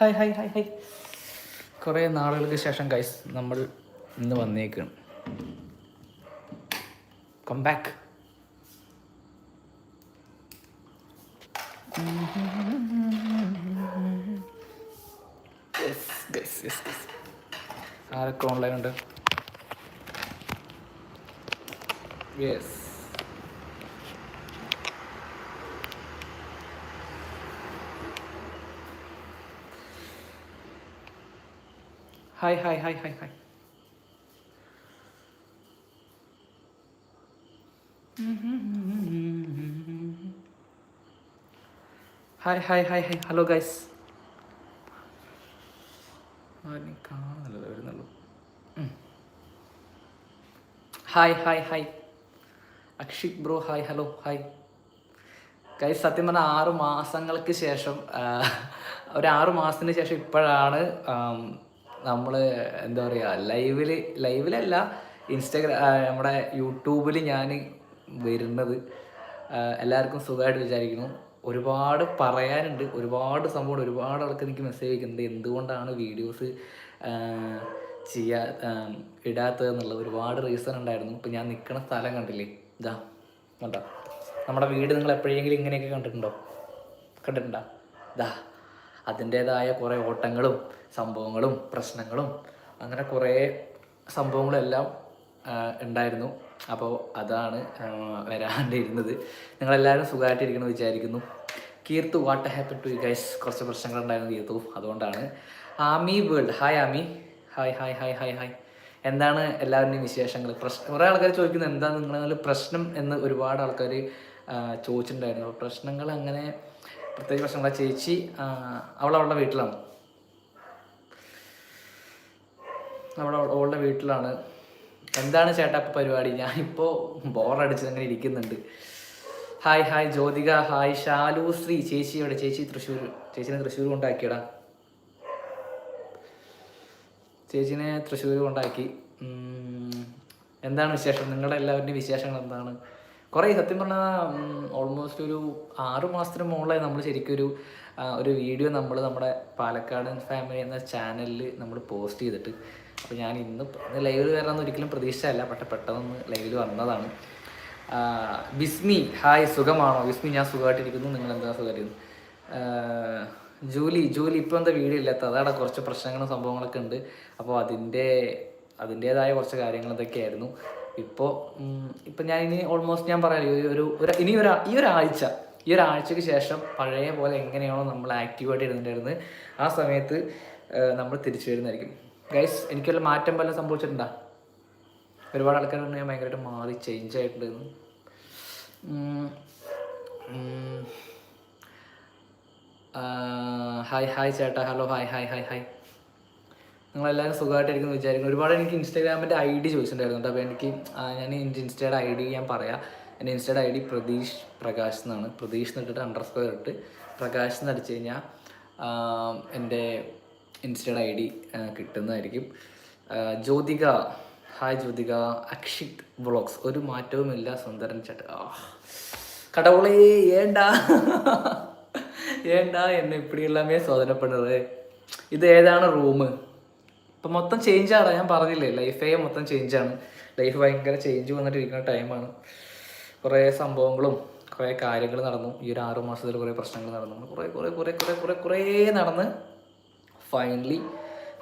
Hi hi hi hi കുറേ നാളുകൾക്ക് ശേഷം ഗൈസ് നമ്മൾ ഇന്ന് വന്നേക്കാണ്. കം ബാക്ക് ആരൊക്കെ ഓൺലൈൻ ഉണ്ട്? Yes hi hi hi hi hi hi hi hi hi hello guys ആരും കാണുന്നില്ല വരുന്നുള്ളൂ hi hi hi Akshik bro hi hello hi guys സത്യം പറഞ്ഞാൽ ആറു മാസങ്ങൾക്ക് ശേഷം ഒരു ആറു മാസത്തിന് ശേഷം ഇപ്പോഴാണ് നമ്മൾ എന്താ പറയുക ലൈവിൽ ലൈവിലല്ല ഇൻസ്റ്റാഗ്രാം നമ്മുടെ യൂട്യൂബിൽ ഞാൻ വരുന്നത്. എല്ലാവർക്കും സുഖമായിട്ട് വിചാരിക്കുന്നു. ഒരുപാട് പറയാനുണ്ട് ഒരുപാട് സംഭവം ഒരുപാട് ആൾക്ക് എനിക്ക് മെസ്സേജ് അയക്കുന്നുണ്ട്. എന്തുകൊണ്ടാണ് വീഡിയോസ് ചെയ്യാ ഇടാത്തതെന്നുള്ള ഒരുപാട് റീസൺ ഉണ്ടായിരുന്നു. ഇപ്പം ഞാൻ നിൽക്കുന്ന സ്ഥലം കണ്ടില്ലേ? ഇതാ കണ്ടോ? നമ്മുടെ വീട് നിങ്ങൾ എപ്പോഴെങ്കിലും ഇങ്ങനെയൊക്കെ കണ്ടിട്ടുണ്ടോ? കണ്ടിട്ടുണ്ടോ? ഇതാ അതിന്റേതായ കുറേ ഓട്ടങ്ങളും സംഭവങ്ങളും പ്രശ്നങ്ങളും അങ്ങനെ കുറേ സംഭവങ്ങളെല്ലാം ഉണ്ടായിരുന്നു. അപ്പോൾ അതാണ് വരാണ്ടിരുന്നത് നിങ്ങളെല്ലാവരും സുഖമായിട്ടിരിക്കണം വിചാരിക്കുന്നു. Keerthu what happen to you guys കുറച്ച് പ്രശ്നങ്ങളുണ്ടായിരുന്നു കീർത്തു അതുകൊണ്ടാണ്. Ami world. Hi Ami. Hi hi hi hi hi എന്താണ് എല്ലാവരുടെയും വിശേഷങ്ങൾ? പ്രശ്നം കുറേ ആൾക്കാർ ചോദിക്കുന്നത് എന്താണ് നിങ്ങളെ പ്രശ്നം? എന്ന് ഒരുപാട് ആൾക്കാർ ചോദിച്ചിട്ടുണ്ടായിരുന്നു. പ്രശ്നങ്ങൾ അങ്ങനെ പ്രത്യേകിച്ച് പ്രശ്നങ്ങളെ. ചേച്ചി അവൾ അവളുടെ വീട്ടിലാണ്? അവിടെ ഓളുടെ വീട്ടിലാണ്. എന്താണ് ചേട്ടാ പരിപാടി? ഞാനിപ്പോൾ ബോറടിച്ച് അങ്ങനെ ഇരിക്കുന്നുണ്ട്. Hi hi Jyothika hi Shalu Sree ചേച്ചി ഇവിടെ ചേച്ചി തൃശ്ശൂർ ചേച്ചിനെ തൃശ്ശൂർ കൊണ്ടാക്കിയടാ. ചേച്ചിനെ തൃശ്ശൂർ കൊണ്ടാക്കി. എന്താണ് വിശേഷം? നിങ്ങളുടെ എല്ലാവരുടെയും വിശേഷങ്ങൾ എന്താണ്? കുറേ സത്യം പറഞ്ഞാൽ ഓൾമോസ്റ്റ് ഒരു ആറ് മാസത്തിന് മുകളിലായി നമ്മൾ ശരിക്കും ഒരു ഒരു വീഡിയോ നമ്മൾ നമ്മുടെ പാലക്കാട് ഫാമിലി എന്ന ചാനലിൽ നമ്മൾ പോസ്റ്റ് ചെയ്തിട്ട്. അപ്പോൾ ഞാൻ ഇന്ന് ലൈവിൽ വരാമെന്ന് ഒരിക്കലും പ്രതീക്ഷയല്ല പക്ഷെ പെട്ടെന്ന് ലൈവിൽ വന്നതാണ്. ബിസ്മി ഹായ് സുഖമാണോ? ബിസ്മി ഞാൻ സുഖമായിട്ടിരിക്കുന്നു. നിങ്ങൾ എന്താ സുഖമായിരുന്നു ജോലി ജൂലി ഇപ്പോൾ എന്താ വീഡിയോ ഇല്ലാത്ത? അതാണ് കുറച്ച് പ്രശ്നങ്ങളും സംഭവങ്ങളൊക്കെ ഉണ്ട്. അപ്പോൾ അതിന്റെ അതിന്റേതായ കുറച്ച് കാര്യങ്ങൾ ഇതൊക്കെയായിരുന്നു. ഇപ്പോൾ ഇപ്പം ഞാൻ ഇനി ഓൾമോസ്റ്റ് ഞാൻ പറയാം ഒരു ഒരു ഇനി ഒരു ഈ ഒരാഴ്ച ഈ ഒരാഴ്ചക്ക് ശേഷം പഴയ പോലെ എങ്ങനെയാണോ നമ്മൾ ആക്റ്റീവായിട്ട് ഇരുന്നിട്ടുണ്ടായിരുന്നത് ആ സമയത്ത് നമ്മൾ തിരിച്ചു വരുന്നതായിരിക്കും. ഗൈസ് എനിക്ക് വല്ല മാറ്റം വല്ലതും സംഭവിച്ചിട്ടുണ്ടോ? ഒരുപാട് പറഞ്ഞു ഞാൻ ഭയങ്കരമായിട്ട് മാറി ചേഞ്ച് ആയിട്ടുണ്ടെന്ന് ഹായ് ഹായ് ചേട്ടാ hello hi hi hi hi. നിങ്ങളെല്ലാവരും സുഖമായിട്ടിരിക്കുന്നു വിചാരിക്കുന്നു. ഒരുപാട് എനിക്ക് ഇൻസ്റ്റാഗ്രാമിന്റെ ഐ ഡി ചോദിച്ചിട്ടുണ്ടായിരുന്നു അപ്പോൾ എനിക്ക് ഞാൻ ഇൻസ്റ്റയുടെ ഐ ഡി ഞാൻ പറയാം. എന്റെ ഇൻസ്റ്റയുടെ ഐ ഡി പ്രതീഷ് പ്രകാശ് എന്നാണ്. പ്രതീഷ് എന്നിട്ടിട്ട് അണ്ടർ സ്കോർ ഇട്ട് പ്രകാശ് എന്ന് അടിച്ചു കഴിഞ്ഞാൽ എന്റെ ഇൻസ്റ്റയുടെ ഐ ഡി കിട്ടുന്നതായിരിക്കും. Jyothika hi Jyothika Akshith vlogs. ഒരു മാറ്റവുമില്ല സുന്ദരൻ ചേട്ട കടവുളേ ഏണ്ടാ? ഏണ്ടാ എന്നെ ഇപ്പടി എല്ലാമേ സോദനപ്പെടുന്നത് ഇത് ഏതാണ് റൂം ഇപ്പം മൊത്തം ചേഞ്ച് ആണ് ഞാൻ പറഞ്ഞില്ലേ? ലൈഫേ മൊത്തം ചേഞ്ചാണ് ലൈഫ് ഭയങ്കര ചേഞ്ച് വന്നിട്ടിരിക്കുന്ന ടൈമാണ് കുറേ സംഭവങ്ങളും കുറേ കാര്യങ്ങൾ നടന്നു. ഈ ഒരു ആറു മാസത്തിൽ കുറേ പ്രശ്നങ്ങൾ നടന്നു. കുറേ കുറേ കുറേ കുറേ കുറേ കുറേ നടന്ന് ഫൈനലി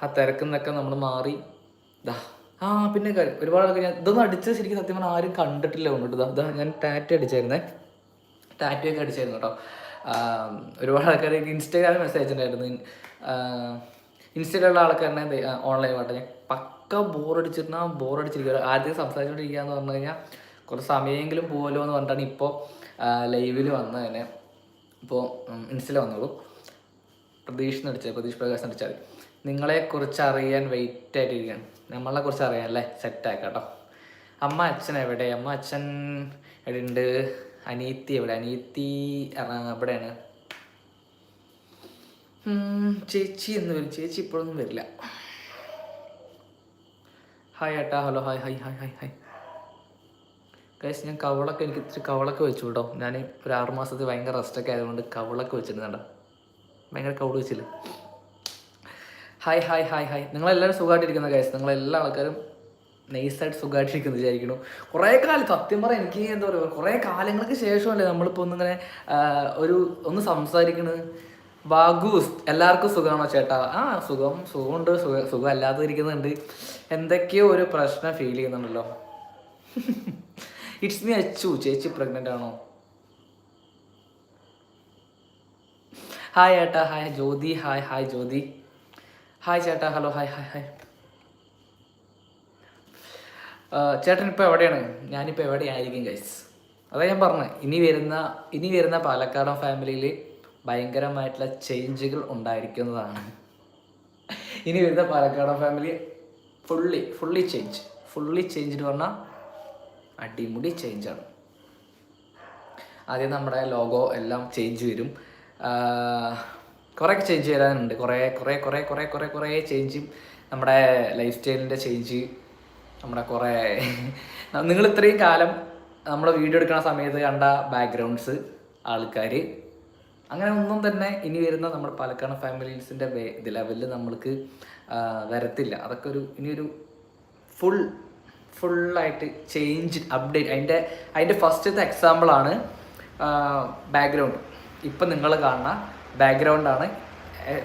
ആ തിരക്കിൽ നിന്നൊക്കെ നമ്മൾ മാറി. ദാ ആ പിന്നെ ഒരുപാട് ഞാൻ ഇതൊന്നും അടിച്ച് ശരിക്കും സത്യം പറഞ്ഞാൽ ആരും കണ്ടിട്ടില്ല കൊണ്ടിട്ട് ദാ. ഞാൻ ടാറ്റ അടിച്ചായിരുന്നേ. ടാറ്റു ഒക്കെ അടിച്ചായിരുന്നു കേട്ടോ. ഒരുപാട് ആൾക്കാർ ഇൻസ്റ്റാഗ്രാമിൽ മെസ്സേജ് അയച്ചിട്ടുണ്ടായിരുന്നു ഇൻസ്റ്റയിലുള്ള ആൾക്കാരനെ ഓൺലൈൻ പാട്ട് ഞാൻ പക്ക ബോറടിച്ചിരുന്ന ബോറടിച്ചിരിക്കുക ആദ്യം സംസാരിച്ചുകൊണ്ടിരിക്കുക എന്ന് പറഞ്ഞു കഴിഞ്ഞാൽ കുറച്ച് സമയമെങ്കിലും പോകുമല്ലോ എന്ന് പറഞ്ഞിട്ടാണ് ഇപ്പോൾ ലൈവിൽ വന്നത് തന്നെ. ഇപ്പോൾ ഇൻസ്റ്റയിൽ വന്നോളൂ. പ്രതീക്ഷ അടിച്ചാൽ പ്രതീക്ഷ പ്രകാശ് നിങ്ങളെ നിങ്ങളെക്കുറിച്ച് അറിയാൻ വെയിറ്റ് ആയിട്ടിരിക്കുകയാണ്. നമ്മളെ കുറിച്ച് അറിയാൻ അല്ലേ? സെറ്റ് കേട്ടോ അമ്മ അച്ഛൻ എവിടെ? അമ്മ അച്ഛൻ എവിടെ ഉണ്ട് അനീത്തി എവിടെ അനീത്തി എവിടെയാണ് ചേച്ചി എന്ന് വരും. ചേച്ചി ഇപ്പോഴൊന്നും വരില്ല. ഹായ് ഏട്ടാ. Hello hi hi hi hi hi കഴിച്ച് ഞാൻ കവളൊക്കെ എനിക്ക് ഇത്തിരി കവളൊക്കെ വെച്ചു കേട്ടോ ഞാൻ ഒരു ആറ് മാസത്തിൽ ഭയങ്കര റെസ്റ്റൊക്കെ ആയതുകൊണ്ട് കവളൊക്കെ വെച്ചിരുന്നേണ്ട ഭയങ്കര കവൾ വെച്ചില്ല? ഹായ് ഹായ് ഹായ് ഹായ് നിങ്ങളെല്ലാവരും സുഖമായിട്ടിരിക്കുന്ന ഗൈസ് നിങ്ങളെല്ലാ ആൾക്കാരും നൈസായിട്ട് സുഖമായിട്ടിരിക്കുന്നു വിചാരിക്കുന്നു. കുറേ കാലം സത്യം പറയാം എനിക്ക് എന്താ പറയുക കുറേ കാലങ്ങൾക്ക് ശേഷമല്ലേ നമ്മളിപ്പോൾ ഒന്നിങ്ങനെ ഒരു ഒന്ന് സംസാരിക്കുന്നത് ബാഗൂസ് എല്ലാവർക്കും സുഖമാണോ ചേട്ടാ? ആ സുഖം സുഖമുണ്ട് സുഖ സുഖം അല്ലാതെ ഇരിക്കുന്നുണ്ട് എന്തൊക്കെയോ ഒരു പ്രശ്നം ഫീൽ ചെയ്യുന്നുണ്ടല്ലോ. It's me Achu. ചേച്ചി പ്രഗ്നന്റ് ആണോ? ഹായ് ഏട്ടാ. Hi Jyothi. Hi hi Jyothi. Hi ചേട്ടാ. ഹലോ ഹായ് ഹായ് ഹായ് ചേട്ടൻ ഇപ്പോൾ എവിടെയാണ്? ഞാനിപ്പോൾ എവിടെയായിരിക്കും ഗൈസ് അതാ ഞാൻ പറഞ്ഞത് ഇനി വരുന്ന ഇനി വരുന്ന പാലക്കാടൻ ഫാമിലിയിൽ ഭയങ്കരമായിട്ടുള്ള ചേഞ്ചുകൾ ഉണ്ടായിരിക്കുന്നതാണ്. ഇനി വരുന്ന Palakkad family fully fully change fully change എന്ന് പറഞ്ഞാൽ അടിമുടി ചേഞ്ചാണ് ആദ്യം നമ്മുടെ ലോഗോ എല്ലാം ചേഞ്ച് വരും. കുറേ ചേഞ്ച് വരാനുണ്ട്. കുറേ കുറേ കുറേ കുറേ കുറേ കുറേ ചേഞ്ചും നമ്മുടെ ലൈഫ് സ്റ്റൈലിന്റെ ചേഞ്ച് നമ്മുടെ കുറേ നിങ്ങൾ ഇത്രയും കാലം നമ്മൾ വീഡിയോ എടുക്കുന്ന സമയത്ത് കണ്ട ബാക്ക്ഗ്രൗണ്ട്സ് ആൾക്കാർ അങ്ങനെ ഒന്നും തന്നെ ഇനി വരുന്ന നമ്മുടെ പാലക്കാട് ഫാമിലീസിന്റെ ലെവലിൽ നമ്മൾക്ക് വരത്തില്ല. അതൊക്കെ ഒരു ഇനിയൊരു ഫുൾ ഫുള്ളായിട്ട് ചേഞ്ച് അപ്ഡേറ്റ് അതിന്റെ അതിന്റെ ഫസ്റ്റത്തെ എക്സാമ്പിളാണ് ബാക്ക്ഗ്രൗണ്ട് ഇപ്പം നിങ്ങൾ കാണുന്ന ബാക്ക്ഗ്രൗണ്ടാണ്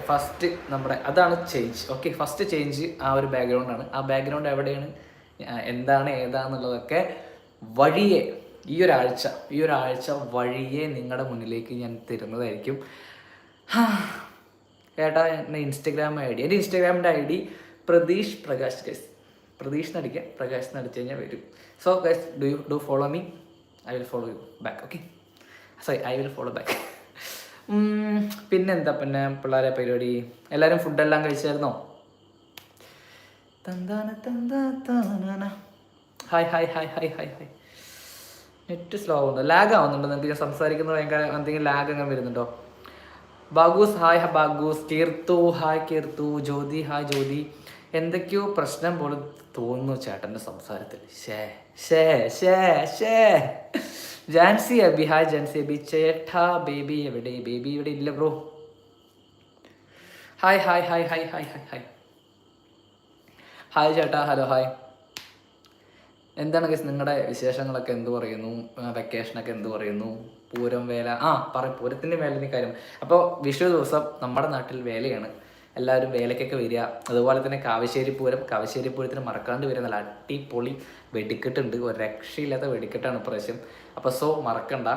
ഫസ്റ്റ് നമ്മുടെ അതാണ് ചേഞ്ച് ഓക്കെ ഫസ്റ്റ് ചേഞ്ച് ആ ഒരു ബാക്ക്ഗ്രൗണ്ടാണ് ആ ബാക്ക്ഗ്രൗണ്ട് എവിടെയാണ്? എന്താണ് ഏതാന്നുള്ളതൊക്കെ വഴിയെ ഈ ഒരാഴ്ച ഈ ഒരാഴ്ച വഴിയെ നിങ്ങളുടെ മുന്നിലേക്ക് ഞാൻ തരുന്നതായിരിക്കും. ഏട്ടാ എന്റെ ഇൻസ്റ്റഗ്രാം ഐ ഡി. എന്റെ ഇൻസ്റ്റഗ്രാമിന്റെ I D Pratheesh Prakash guys Pratheesh നടിക്കുക Prakash നടിച്ചു കഴിഞ്ഞാൽ വരും. So guys do you do follow me I will follow you back okay sorry I will follow back പിന്നെന്താ പിന്നെ പിള്ളേരെ പരിപാടി? എല്ലാവരും ഫുഡെല്ലാം കഴിച്ചായിരുന്നോ? തന്താന തന്താ താനാന. Hi hi hi hi hi hi net slow ആവുന്നുണ്ട്. ലാഗ് ആവുന്നുണ്ടോ. നിങ്ങൾക്ക് ഞാൻ സംസാരിക്കുന്നത് ഭയങ്കര എന്തെങ്കിലും ലാഗ് അങ്ങനെ വരുന്നുണ്ടോ? Bagoos hi Bagoos. Keerthu hi Keerthu. Jyothi hi Jyothi. എന്തൊക്കെയോ പ്രശ്നം പോലെ തോന്നുന്നു ചേട്ടന്റെ സംസാരത്തിൽ. ഷേ ഷേ ഷേ ഷേ ജാൻസി അബി ഹായ് ജാൻസി അബി. ചേട്ടാ ബേബി എവിടെ? ബേബി ഇവിടെ ഇല്ല bro. Hi hi hi hi hi hi hi. Hi ചേട്ടാ ഹലോ ഹായ്. എന്താണ് ഗസ് നിങ്ങളുടെ വിശേഷങ്ങളൊക്കെ എന്ത് പറയുന്നു? വെക്കേഷനൊക്കെ എന്ത് പറയുന്നു? പൂരം വേല ആ പറ പൂരത്തിന്റെ വേലന്റെ കാര്യം. അപ്പോൾ വിഷു ദിവസം നമ്മുടെ നാട്ടിൽ വേലയാണ്. എല്ലാവരും വേലയ്ക്കൊക്കെ വരിക. അതുപോലെ തന്നെ കാവശ്ശേരി പൂരം കാവശ്ശേരി പൂരത്തിന് മറക്കാണ്ട് വരിക നല്ല അടിപൊളി വെടിക്കെട്ടുണ്ട്. ഒരു രക്ഷയില്ലാത്ത വെടിക്കെട്ടാണ് പ്രാവശ്യം അപ്പോൾ സോ മറക്കണ്ട.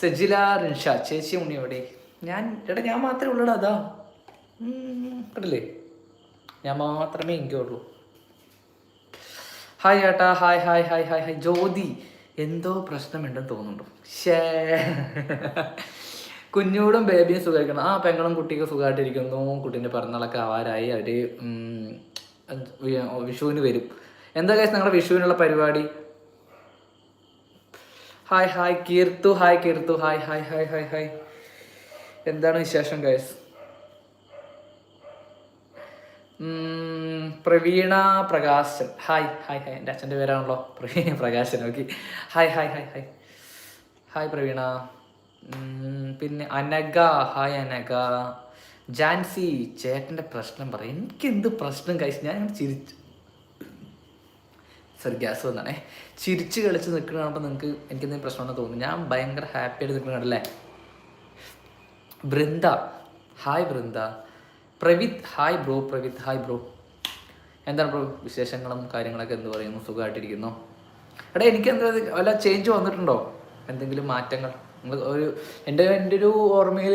സജില റിൻഷ ചേച്ചി ഉണ്ണി എവിടെ? ഞാൻ എടാ ഞാൻ മാത്രമേ ഉള്ളൂടാ അതാ. കണ്ടില്ലേ? ഞാൻ മാത്രമേ എനിക്കുള്ളൂ ഹായ് ഏട്ടാ hi hi hi hi hi. Jyothi എന്തോ പ്രശ്നമുണ്ടെന്ന് തോന്നുന്നുണ്ടോ? ഷേ കുഞ്ഞോടും ബേബിയും സുഖമായിരിക്കണം. ആ പെങ്ങളും കുട്ടിയൊക്കെ സുഖമായിട്ടിരിക്കുന്നു. കുട്ടീന്റെ പിറന്നാളൊക്കെ ആവാരായി അവർ വിഷുവിന് വരും. എന്താ കാശ് നിങ്ങളുടെ വിഷുവിനുള്ള പരിപാടി? Hi hi Keerthu. Hi Keerthu. Hi hi hi hi hi. എന്താണ് വിശേഷം ഉം, Praveena Prakashan. Hi hi hi എന്റെ അച്ഛന്റെ പേരാണല്ലോ. Praveena Prakashan. Okay hi hi hi hi hi Praveena. പിന്നെ അനഗ ഹായ് അനഗ ജാൻസി ചേട്ടന്റെ പ്രശ്നം പറയും. എനിക്ക് എന്ത് പ്രശ്നം കഴിച്ചു ഞാൻ ചിരിച്ചു. സോറി ഗ്യാസ് വന്നാണേ. ചിരിച്ച് കളിച്ച് നിൽക്കുന്ന കാണുമ്പോൾ നിങ്ങൾക്ക് എനിക്ക് എന്തെങ്കിലും പ്രശ്നമുണ്ടെന്ന് തോന്നുന്നു. ഞാൻ ഭയങ്കര ഹാപ്പി ആയിട്ട് നിൽക്കുന്നുണ്ടല്ലേ Brinda. Hi Brinda. Pravith hi bro Pravith hi bro. എന്താണ് ബ്രോ വിശേഷങ്ങളും കാര്യങ്ങളൊക്കെ എന്ത് പറയുന്നു? സുഖമായിട്ടിരിക്കുന്നു. എടാ എനിക്ക് എന്താ വല്ല ചേഞ്ച് വന്നിട്ടുണ്ടോ? എന്തെങ്കിലും മാറ്റങ്ങൾ? നിങ്ങൾ ഒരു എന്റെ എന്റെ ഒരു ഓർമ്മയിൽ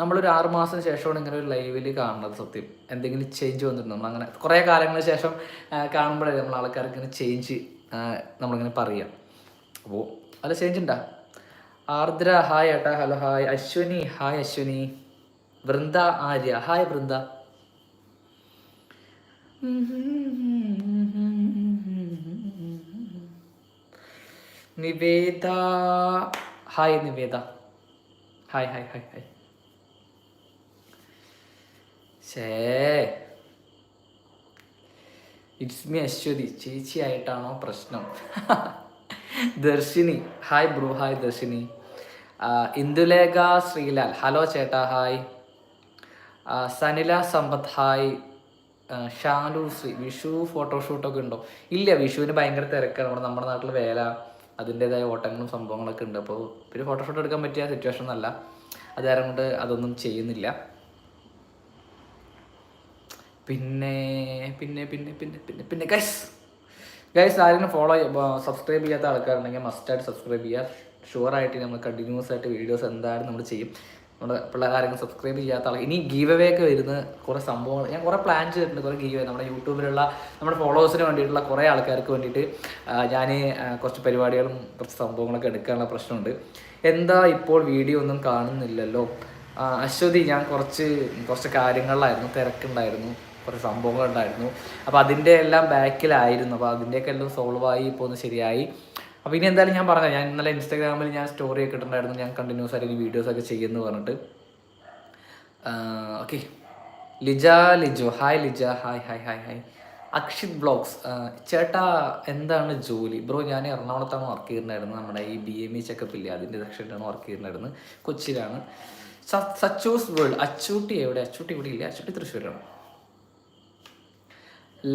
നമ്മളൊരു ആറ് മാസം ശേഷമാണ് ഇങ്ങനെ ഒരു ലൈവിൽ കാണുന്നത് സത്യം. എന്തെങ്കിലും ചേഞ്ച് വന്നിട്ടുണ്ടോ? നമ്മളങ്ങനെ കുറേ കാലങ്ങൾക്ക് ശേഷം കാണുമ്പോഴേ നമ്മൾ ആൾക്കാർക്ക് ഇങ്ങനെ ചേഞ്ച് നമ്മളിങ്ങനെ പറയാം. അപ്പോൾ അല്ല ചേഞ്ച് ഉണ്ടാ? ആർദ്ര ഹായ് ഏട്ടാ hello hi. Ashwini hi Ashwini. Vrinda Arya. Hi Vrinda. Niveda. Hi Niveda. Hi hi hi hi ശേ ഇറ്റ്സ് മീ അശ്വതി. ചേച്ചിയായിട്ടാണോ പ്രശ്നം? Darshini. Hi bro hi Darshini. Indulekha Sreelal. Hello ചേട്ടാ. ഹായ് സനില സമ്പത്ത് ഹായ് ഷാലു ശ്രീ വിഷു ഫോട്ടോഷൂട്ടൊക്കെ ഉണ്ടോ? ഇല്ല വിഷുവിന് ഭയങ്കര തിരക്കാണ്. നമ്മുടെ നമ്മുടെ നാട്ടിൽ വേല അതിന്റെതായ ഓട്ടങ്ങളും സംഭവങ്ങളൊക്കെ ഉണ്ട്. അപ്പോൾ പിന്നെ ഫോട്ടോഷൂട്ട് എടുക്കാൻ പറ്റിയ സിറ്റുവേഷൻ അല്ല. അത് കൊണ്ട് അതൊന്നും ചെയ്യുന്നില്ല. പിന്നെ പിന്നെ പിന്നെ പിന്നെ പിന്നെ പിന്നെ ഗൈസ് ഗൈസ് ആരെങ്കിലും ഫോളോ സബ്സ്ക്രൈബ് ചെയ്യാത്ത ആൾക്കാരുണ്ടെങ്കിൽ മസ്റ്റായിട്ട് സബ്സ്ക്രൈബ് ചെയ്യുക ഷുവറായിട്ട് നമ്മൾ കണ്ടിന്യൂസ് ആയിട്ട് വീഡിയോസ് എന്തായാലും നമ്മൾ ചെയ്യും. നമ്മുടെ പിള്ളേർ ആരെങ്കിലും സബ്സ്ക്രൈബ് ചെയ്യാത്ത ആൾ ഇനി ഗീവ് അവേ ഒക്കെ വരുന്ന കുറേ സംഭവങ്ങൾ. ഞാൻ കുറേ പ്ലാൻ ചെയ്തിട്ടുണ്ട് കുറേ ഗീവ് നമ്മുടെ യൂട്യൂബിലുള്ള നമ്മുടെ ഫോളോവേഴ്സിന് വേണ്ടിയിട്ടുള്ള കുറേ ആൾക്കാർക്ക് വേണ്ടിയിട്ട് ഞാൻ കുറച്ച് പരിപാടികളും കുറച്ച് സംഭവങ്ങളൊക്കെ എടുക്കാനുള്ള പ്രശ്നമുണ്ട്. എന്താ ഇപ്പോൾ വീഡിയോ ഒന്നും കാണുന്നില്ലല്ലോ? അശ്വതി ഞാൻ കുറച്ച് കുറച്ച് കാര്യങ്ങളിലായിരുന്നു. തിരക്കുണ്ടായിരുന്നു. കുറച്ച് സംഭവങ്ങളുണ്ടായിരുന്നു. അപ്പോൾ അതിന്റെ എല്ലാം ബാക്കിലായിരുന്നു അപ്പോൾ അതിന്റെയൊക്കെ എല്ലാം സോൾവായി ഇപ്പോൾ ഒന്ന് ശരിയായി. അപ്പോൾ ഇനി എന്തായാലും ഞാൻ പറഞ്ഞത് ഞാൻ ഇന്നലെ ഇൻസ്റ്റാഗ്രാമിൽ ഞാൻ സ്റ്റോറി ഒക്കെ ഇട്ടിട്ടുണ്ടായിരുന്നു ഞാൻ കണ്ടിന്യൂസ് ആയിട്ട് ഇനി വീഡിയോസ് ഒക്കെ ചെയ്യുമെന്ന് പറഞ്ഞിട്ട്. Okay Lija Liju hi Lija hi hi hi hi Akshith blogs ചേട്ടാ എന്താണ് ജോലി? ബ്രോ ഞാൻ എറണാകുളത്താണ് വർക്ക് ചെയ്യുന്നുണ്ടായിരുന്നത് നമ്മുടെ ഈ ബി എം ഇ ചെക്കപ്പ് ഇല്ലേ അതിന്റെ സെക്ഷനിലാണ് വർക്ക് ചെയ്യുന്നുണ്ടായിരുന്നത് കൊച്ചിയിലാണ്. സച്ചൂസ് വേൾഡ് അച്ചൂട്ടി എവിടെ? അച്ചൂട്ടി ഇവിടെ ഇല്ല? അച്ചൂട്ടി തൃശ്ശൂരാണ്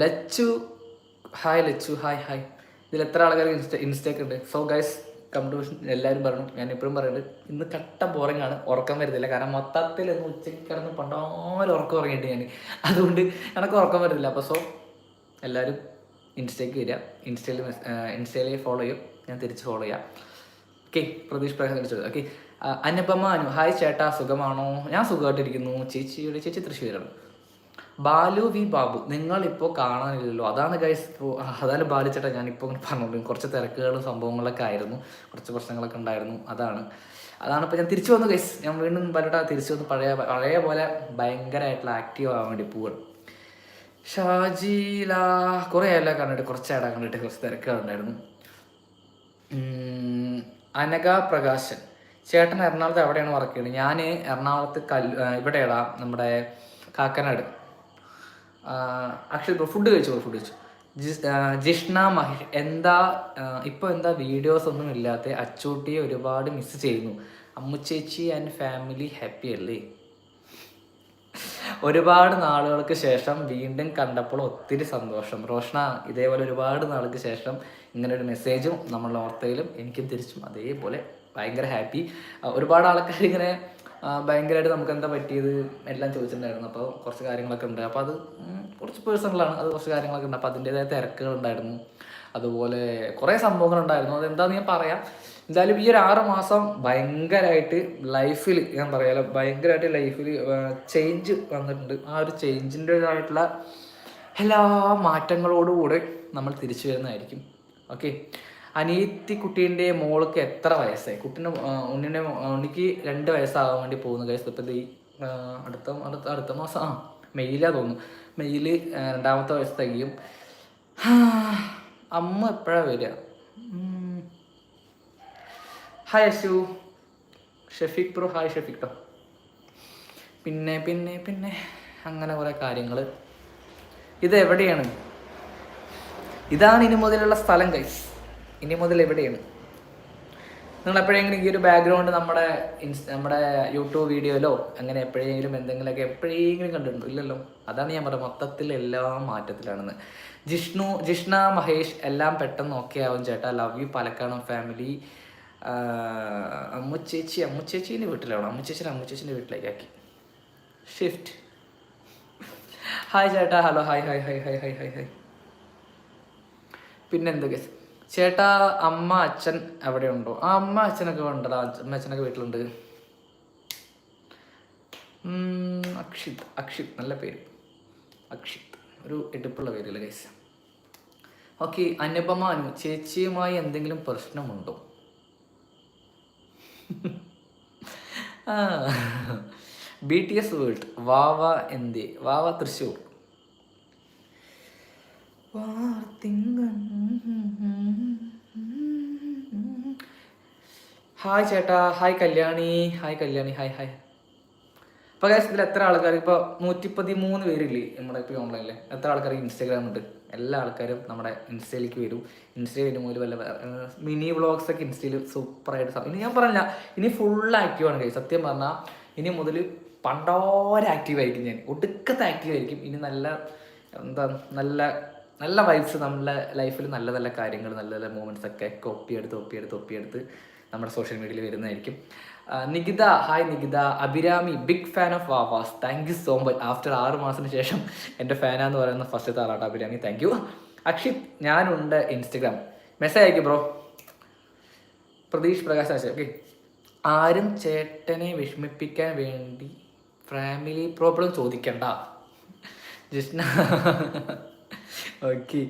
Lachu hi Lachu hi hi ഇതിൽ എത്ര ആൾക്കാർ ഇൻസ്റ്റ ഇൻസ്റ്റേക്ക് ഉണ്ട്. സോ ഗൈസ് കംപ്ലൂഷൻ എല്ലാവരും പറഞ്ഞു. ഞാൻ എപ്പോഴും പറയുന്നത് ഇന്ന് കട്ട ബോറിംഗ് ആണ്. ഉറക്കം വരുന്നില്ല. കാരണം മൊത്തത്തിൽ ഇന്ന് ഉച്ചയ്ക്ക് കിടന്ന് പണ്ടാലും ഉറക്കം ഉറങ്ങിയിട്ട് ഞാൻ അതുകൊണ്ട് എനിക്ക് ഉറക്കം വരുന്നില്ല. അപ്പോൾ സോ എല്ലാവരും ഇൻസ്റ്റയ്ക്ക് വരിക. ഇൻസ്റ്റയിൽ ഇൻസ്റ്റയിൽ ഫോളോ ചെയ്യും. ഞാൻ തിരിച്ച് ഫോളോ ചെയ്യാം. ഓക്കെ പ്രതീഷ് പ്രകാശ് തിരിച്ചു ഓക്കെ അന്നപ്പമ്മ അനു ഹായ് ചേട്ടാ സുഖമാണോ? ഞാൻ സുഖമായിട്ടിരിക്കുന്നു. ചേച്ചിയുടെ ചേച്ചി തൃശ്ശൂരാണ്. ബാലു വി ബാബു നിങ്ങളിപ്പോൾ കാണാനില്ലല്ലോ. അതാണ് ഗൈസ് ഇപ്പോൾ അതാണ് ബാലിച്ചേട്ടാ ചേട്ടാ ഞാനിപ്പോൾ ഇങ്ങനെ പറഞ്ഞോളൂ കുറച്ച് തിരക്കുകളും സംഭവങ്ങളൊക്കെ ആയിരുന്നു. കുറച്ച് പ്രശ്നങ്ങളൊക്കെ ഉണ്ടായിരുന്നു. അതാണ്. അതാണ് ഇപ്പോൾ ഞാൻ തിരിച്ചു വന്നു ഗൈസ് ഞാൻ വീണ്ടും പറഞ്ഞിട്ട് തിരിച്ചു വന്ന് പഴയ പഴയ പോലെ ഭയങ്കരമായിട്ടുള്ള ആക്റ്റീവ് ആവാൻ വേണ്ടി പോവുകയാണ് ഷാജീല കുറേ ആയല്ലോ കണ്ടിട്ട് കുറച്ചായിട്ട് കണ്ടിട്ട് കുറച്ച് തിരക്കുകളുണ്ടായിരുന്നു ഉം, അനഘ പ്രകാശൻ. ചേട്ടൻ എറണാകുളത്ത് എവിടെയാണ് വർക്ക് ചെയ്യുന്നത്? ഞാൻ എറണാകുളത്ത് കൽ ഇവിടെയാണ് നമ്മുടെ കാക്കനാട്. അക്ഷയ് ബ്രോ ഫുഡ് കഴിച്ചു ഫുഡ് കഴിച്ചു? ജിഷ്ണ മഹേഷ് എന്താ ഇപ്പോൾ എന്താ വീഡിയോസ് ഒന്നും ഇല്ലാത്ത അച്ചൂട്ടിയെ ഒരുപാട് മിസ് ചെയ്യുന്നു. അമ്മുച്ചേച്ചി ആൻഡ് ഫാമിലി ഹാപ്പി അല്ലേ? ഒരുപാട് നാളുകൾക്ക് ശേഷം വീണ്ടും കണ്ടപ്പോൾ ഒത്തിരി സന്തോഷം. റോഷ്ണ ഇതേപോലെ ഒരുപാട് നാളുകൾക്ക് ശേഷം ഇങ്ങനെ ഒരു മെസ്സേജും നമ്മളുടെ ഓർത്തയിലും എനിക്കും തിരിച്ചും അതേപോലെ ഭയങ്കര ഹാപ്പി ഒരുപാട് ആൾക്കാർ ഇങ്ങനെ ഭയങ്കരമായിട്ട് നമുക്ക് എന്താ പറ്റിയത് എല്ലാം ചോദിച്ചിട്ടുണ്ടായിരുന്നു. അപ്പോൾ കുറച്ച് കാര്യങ്ങളൊക്കെ ഉണ്ട്. അപ്പോൾ അത് കുറച്ച് പേഴ്സണലാണ് അത് കുറച്ച് കാര്യങ്ങളൊക്കെ ഉണ്ട്. അപ്പോൾ അതിന്റെതായ തിരക്കുകളുണ്ടായിരുന്നു അതുപോലെ കുറേ സംഭവങ്ങളുണ്ടായിരുന്നു അതെന്താണെന്ന് ഞാൻ പറയാം. എന്തായാലും ഈ ഒരു ആറ് മാസം ഭയങ്കരമായിട്ട് ലൈഫിൽ ഞാൻ പറയാലോ ഭയങ്കരമായിട്ട് ലൈഫിൽ ചേഞ്ച് വന്നിട്ടുണ്ട്. ആ ഒരു ചേഞ്ചിന്റെതായിട്ടുള്ള എല്ലാ മാറ്റങ്ങളോടുകൂടെ നമ്മൾ തിരിച്ചു വരുന്നതായിരിക്കും. ഓക്കെ അനിയത്തി കുട്ടീന്റെ മോൾക്ക് എത്ര വയസ്സായി? കുട്ടീന്റെ ഉണ്ണിന്റെ ഉണ്ണിക്ക് രണ്ട് വയസ്സാകാൻ വേണ്ടി പോകുന്ന കേസ് ഇപ്പം ഈ അടുത്ത അടുത്ത അടുത്ത മാസം ആ മെയ്യിലാണ് തോന്നുന്നു. മെയ്യിൽ രണ്ടാമത്തെ വയസ്സ് തികയും. അമ്മ എപ്പോഴാണ് വരിക? Hi Ashu Shefeeq bro hi Shefeeq to പിന്നെ പിന്നെ പിന്നെ അങ്ങനെ കുറേ കാര്യങ്ങൾ ഇത് എവിടെയാണ് ഇതാണ് ഇനി മുതലുള്ള സ്ഥലം കൈസ് ഇനി മുതൽ എവിടെയാണ്? നിങ്ങൾ എപ്പോഴെങ്കിലും ഈ ഒരു ബാക്ക്ഗ്രൗണ്ട് നമ്മുടെ ഇൻസ് നമ്മുടെ യൂട്യൂബ് വീഡിയോയിലോ അങ്ങനെ എപ്പോഴെങ്കിലും എന്തെങ്കിലുമൊക്കെ എപ്പോഴെങ്കിലും കണ്ടിട്ടുണ്ടോ? ഇല്ലല്ലോ. അതാണ് ഞാൻ പറയുന്നത് മൊത്തത്തിൽ എല്ലാം മാറ്റത്തിലാണെന്ന്. ജിഷ്ണു ജിഷ്ണ മഹേഷ് എല്ലാം പെട്ടെന്ന് ഓക്കെ ആവും ചേട്ടാ. ലവ് യു പാലക്കാട് ഫാമിലി അമ്മുച്ചേച്ചി അമ്മുച്ചേച്ചീന്റെ വീട്ടിലാണ്? അമ്മുച്ചേച്ചിനെ അമ്മുച്ചേച്ചിന്റെ വീട്ടിലേക്ക് ആക്കി ഷിഫ്റ്റ് ഹായ് ചേട്ടാ. Hello hi hi hi hi hi hi hi പിന്നെ എന്തൊക്കെ ചേട്ടാ അമ്മ അച്ഛൻ എവിടെ ഉണ്ടോ ആ അമ്മ അച്ഛനൊക്കെ ഉണ്ടടാ അമ്മ അച്ഛനൊക്കെ വീട്ടിലുണ്ട്. അക്ഷിത്. അക്ഷിത് നല്ല പേര്. അക്ഷിത്. ഒരു എടുപ്പുള്ള പേരല്ലേ ഗൈസ് ഓക്കെ അനുപമ അനു ചേച്ചിയുമായി എന്തെങ്കിലും പ്രശ്നമുണ്ടോ? B T S world Vava എന്തേ? വാവ തൃശ്ശൂർ. ഹായ് ചേട്ടാ hi Kalyani hi Kalyani hi hi. ഇപ്പോൾ guys ഇതിൽ എത്ര ആൾക്കാർ ഇപ്പോൾ നൂറ്റി പതിമൂന്ന് പേരില്ലേ നമ്മുടെ ഇപ്പോൾ ഓൺലൈനിൽ എത്ര ആൾക്കാർ ഇൻസ്റ്റാഗ്രാം ഉണ്ട്? എല്ലാ ആൾക്കാരും നമ്മുടെ ഇൻസ്റ്റയിലേക്ക് വരും. ഇൻസ്റ്റയിൽ വരുമ്പോൾ വല്ല മിനി വ്ളോഗ്സ് ഒക്കെ ഇൻസ്റ്റയിൽ സൂപ്പറായിട്ട് ഇനി ഞാൻ പറഞ്ഞില്ല ഇനി ഫുൾ ആക്റ്റീവ് ആണ് guys. സത്യം പറഞ്ഞാൽ ഇനി മുതൽ പണ്ടോരെ ആക്റ്റീവ് ആയിരിക്കും ഞാൻ. ഒടുക്കത്തെ ആക്റ്റീവ് ആയിരിക്കും. ഇനി നല്ല എന്താ നല്ല നല്ല വൈബ്സ് നമ്മുടെ ലൈഫിൽ നല്ല നല്ല കാര്യങ്ങൾ നല്ല നല്ല മൂമെന്റ്സ് ഒക്കെ കോപ്പി എടുത്ത് ഒപ്പി ഒപ്പിയെടുത്ത് ഒപ്പിയെടുത്ത് ഒപ്പിയെടുത്ത് നമ്മുടെ സോഷ്യൽ മീഡിയയിൽ വരുന്നതായിരിക്കും Nikita hi Nikita. Abhirami big fan of വാവാസ്. Thank you so much after ആറ് മാസത്തിന് ശേഷം എന്റെ ഫാനാന്ന് പറയുന്ന ഫസ്റ്റത്തെ ആളാട്ടോ അഭിരാമി. താങ്ക് യു അക്ഷിത് ഞാനുണ്ട് ഇൻസ്റ്റഗ്രാം മെസ്സേജ് അയക്കും ബ്രോ പ്രതീഷ് പ്രകാശ് ആശ ഓക്കെ ആരും ചേട്ടനെ വിഷമിപ്പിക്കാൻ വേണ്ടി ഫാമിലി പ്രോബ്ലം ചോദിക്കണ്ട. Jishna okay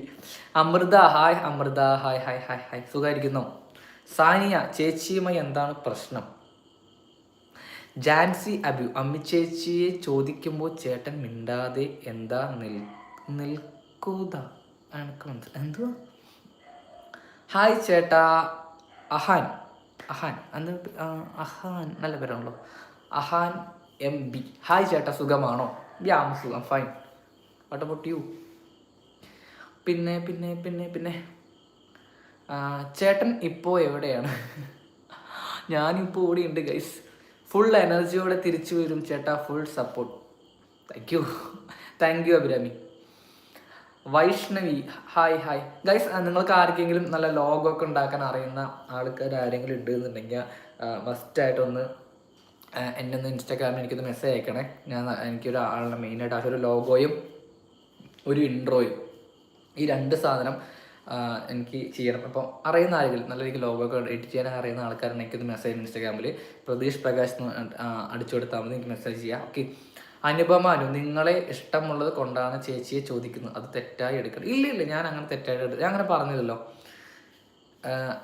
Amritha hi Amritha hi hi hi hi. സുഖമായിരിക്കുന്നു സാനിയ ചേച്ചിയുമായി എന്താണ് പ്രശ്നം? ജാൻസി അബു അമ്മി ചേച്ചിയെ ചോദിക്കുമ്പോൾ ചേട്ടൻ മിണ്ടാതെ എന്താ നിൽ നിൽക്കൂത? എനിക്ക് മനസ്സിലായി എന്തുവാ? ഹായ് ചേട്ടാ. അഹാൻ. അഹാൻ. അന്ന് അഹാൻ. നല്ല പേരാണല്ലോ. Ahan M B. ഹായ് ചേട്ടാ. സുഖമാണോ? യാ സുഖം. ഫൈൻ. വാട്ട് അബൌട്ട് യു പിന്നെ പിന്നെ പിന്നെ പിന്നെ. ചേട്ടൻ ഇപ്പോൾ എവിടെയാണ്? ഞാനിപ്പോൾ ഓടിയുണ്ട് ഗൈസ് ഫുൾ എനർജിയോടെ തിരിച്ചു വരും ചേട്ടാ. Full support thank you thank you Abhirami. Vaishnavi hi hi guys നിങ്ങൾക്ക് ആർക്കെങ്കിലും നല്ല ലോഗോ ഒക്കെ ഉണ്ടാക്കാൻ അറിയുന്ന ആൾക്കാർ ആരെങ്കിലും ഉണ്ട് എന്നുണ്ടെങ്കിൽ മസ്റ്റായിട്ടൊന്ന് എന്നെ ഒന്ന് ഇൻസ്റ്റാഗ്രാമിൽ എനിക്കൊന്ന് മെസ്സേജ് അയക്കണേ. ഞാൻ എനിക്കൊരു ആളുടെ മെയിനായിട്ട് ആ ഒരു ലോഗോയും ഒരു ഇൻട്രോയും ഈ രണ്ട് സാധനം എനിക്ക് ചെയ്യണം. അപ്പോൾ അറിയുന്ന ആരെങ്കിലും നല്ല രീതിക്ക് ലോഗോ എഡിറ്റ് ചെയ്യാൻ അറിയുന്ന ആൾക്കാരുണ്ടെങ്കിൽ എനിക്കൊന്ന് മെസ്സേജ് ഇൻസ്റ്റാഗ്രാമിൽ പ്രതീഷ് പ്രകാശ് അടിച്ചു കൊടുത്താൽ മതി. എനിക്ക് മെസ്സേജ് ചെയ്യാം. ഓക്കെ അനുപമ അനു നിങ്ങളെ ഇഷ്ടമുള്ളത് കൊണ്ടാണ് ചേച്ചിയെ ചോദിക്കുന്നത് അത് തെറ്റായി എടുക്കണം. ഇല്ല ഇല്ല ഞാൻ അങ്ങനെ തെറ്റായിട്ട് എടുത്തു ഞാൻ അങ്ങനെ പറഞ്ഞില്ലല്ലോ.